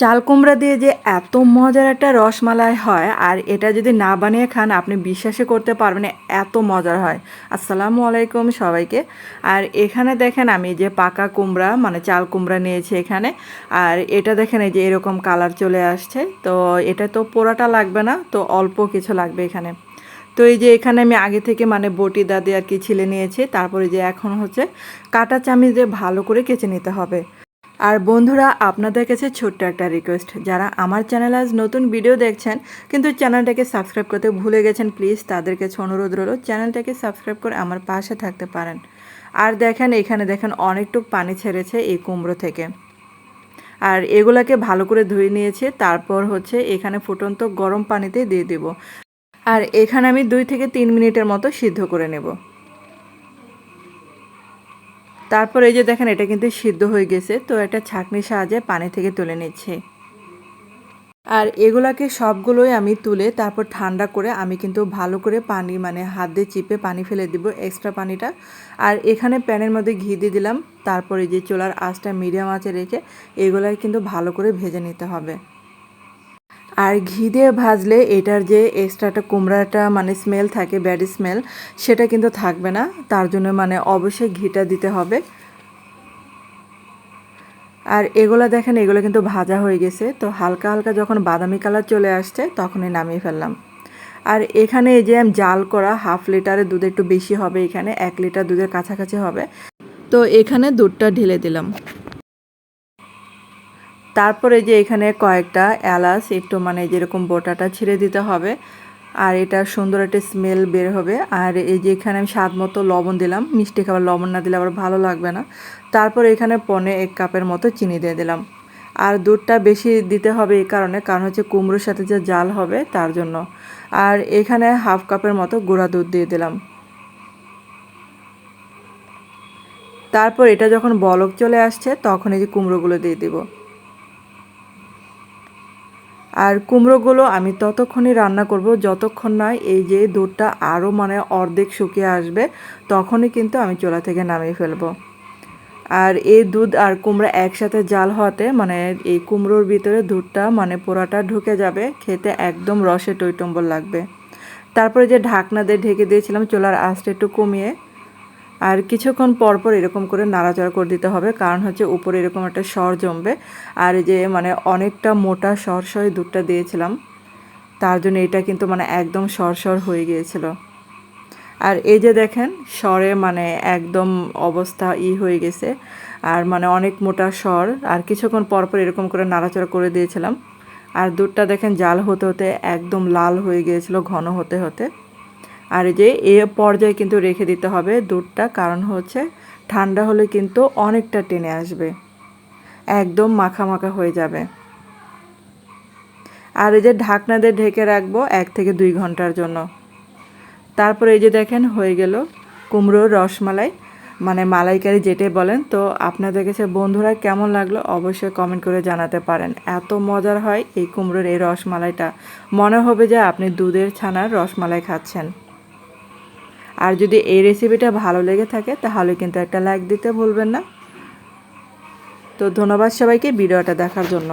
চাল কুমড়া দিয়ে যে এত মজার একটা রসমালাই হয়, আর এটা যদি না বানিয়ে খান, আপনি বিশ্বাসই করতে পারবেন এত মজার হয়। আসসালামু আলাইকুম সবাইকে। আর এখানে দেখেন আমি যে পাকা কুমড়া মানে চাল কুমড়া নিয়েছি এখানে, আর এটা দেখেন এই যে এরকম কালার চলে আসছে, তো এটা তো পোড়াটা লাগবে না, তো অল্প কিছু লাগবে এখানে। তো এই যে এখানে আমি আগে থেকে মানে বটি দাদি আর কি ছিলে নিয়েছি, তারপরে যে এখন হচ্ছে কাটা চামিচ দিয়ে ভালো করে কেচে নিতে হবে। আর বন্ধুরা, আপনাদের কাছে ছোট্ট একটা রিকোয়েস্ট যারা আমার চ্যানেল আজ নতুন ভিডিও দেখছেন, কিন্তু চ্যানেলটাকে সাবস্ক্রাইব করতে ভুলে গেছেন প্লিজ তাদের কাছে অনুরোধ রইল চ্যানেলটাকে সাবস্ক্রাইব করে আমার পাশে থাকতে পারেন। আর দেখেন, এখানে দেখেন, অনেকটুক পানি ছেড়েছে এই কুমড়ো থেকে। আর এগুলাকে ভালো করে ধুয়ে নিয়েছে, তারপর হচ্ছে এখানে ফুটন্ত গরম পানিতে দিয়ে দেব। আর এখানে আমি দুই থেকে তিন মিনিটের মতো সিদ্ধ করে নেব। তারপর এই যে দেখেন, এটা কিন্তু সিদ্ধ হয়ে গেছে, তো এটা ছাঁকনির সাহায্যে পানি থেকে তুলে নিচ্ছে। আর এগুলাকে সবগুলোই আমি তুলে তারপর ঠান্ডা করে আমি কিন্তু ভালো করে পানি মানে হাত দিয়ে চিপে পানি ফেলে দিব এক্সট্রা পানিটা। আর এখানে প্যানের মধ্যে ঘি দিয়ে দিলাম, তারপরে যে চুলার আঁচটা মিডিয়াম আঁচে রেখে এগুলাই কিন্তু ভালো করে ভেজে নিতে হবে। আর ঘি দিয়ে ভাজলে এটার যে এক্সট্রাটা কুমড়াটা মানে স্মেল থাকে ব্যাড স্মেল সেটা কিন্তু থাকবে না। তার জন্য মানে অবশ্যই ঘিটা দিতে হবে। আর এগুলো দেখেন, এগুলো কিন্তু ভাজা হয়ে গেছে। তো হালকা হালকা যখন বাদামি কালার চলে আসছে, তখনই নামিয়ে ফেললাম। আর এখানে এই যে আমি জাল করা হাফ লিটারের দুধ একটু বেশি হবে এখানে, এক লিটার দুধের কাছাকাছি হবে। তো এখানে দুধটা ঢেলে দিলাম। তারপরে যে এখানে কয়েকটা এলাচ, একটু মানে যেরকম বোটাটা ছিঁড়ে দিতে হবে, আর এটা সুন্দর একটা স্মেল বের হবে। আর এই যে এখানে আমি স্বাদ মতো লবণ দিলাম, মিষ্টি খাবার লবণ না দিলে আবার ভালো লাগবে না। তারপর এখানে পনে এক কাপের মতো চিনি দিয়ে দিলাম। আর দুধটা বেশি দিতে হবে এই কারণে, কারণ হচ্ছে কুমড়োর সাথে যে জাল হবে তার জন্য। আর এখানে হাফ কাপের মতো গুঁড়া দুধ দিয়ে দিলাম। তারপর এটা যখন বলক চলে আসছে, তখন এই যে কুমড়োগুলো দিয়ে দিব। আর কুমড়োগুলো আমি ততক্ষণই রান্না করব, যতক্ষণ না এই যে দুধটা আরও মানে অর্ধেক শুকিয়ে আসবে, তখনই কিন্তু আমি চোলা থেকে নামিয়ে ফেলব। আর এই দুধ আর কুমড়া একসাথে জাল হওয়াতে মানে এই কুমড়োর ভিতরে দুধটা মানে পোড়াটা ঢুকে যাবে, খেতে একদম রসে টইটম্বর লাগবে। তারপরে যে ঢাকনা দিয়ে ঢেকে দিয়েছিলাম, চোলার আঁচটা একটু কমিয়ে আর কিছুক্ষণ পর পর এরকম করে নাড়াচাড়া করে দিতে হবে, কারণ হচ্ছে উপরে এরকম একটা সর জমবে। আর যে মানে অনেকটা মোটা সর সরে দুধটা দিয়েছিলাম, তার জন্য এটা কিন্তু মানে একদম সর সর হয়ে গিয়েছিল। আর এই যে দেখেন, স্বরে মানে একদম অবস্থা ই হয়ে গেছে, আর মানে অনেক মোটা স্বর। আর কিছুক্ষণ পর পর এরকম করে নাড়াচাড়া করে দিয়েছিলাম। আর দুধটা দেখেন, জাল হতে হতে একদম লাল হয়ে গিয়েছিল, ঘন হতে হতে। আর যে এ পর্যায়ে কিন্তু রেখে দিতে হবে দুধটা, কারণ হচ্ছে ঠান্ডা হলে কিন্তু অনেকটা টেনে আসবে, একদম মাখা মাখা হয়ে যাবে। আর এই যে ঢাকনা দিয়ে ঢেকে রাখব এক থেকে দুই ঘণ্টার জন্য। তারপরে এই যে দেখেন হয়ে গেল কুমড়োর রসমালাই মানে মালাইকারি যেটাই বলেন। তো আপনাদের কাছে বন্ধুরা কেমন লাগল অবশ্যই কমেন্ট করে জানাতে পারেন। এত মজার হয় এই কুমড়োর এই রসমালাইটা। মনে হবে যে আপনি দুধের ছানার রসমালাই খাচ্ছেন। আর যদি এই রেসিপিটা ভালো লেগে থাকে, তাহলে কিন্তু একটা লাইক দিতে ভুলবেন না। তো ধন্যবাদ সবাইকে ভিডিওটা দেখার জন্য।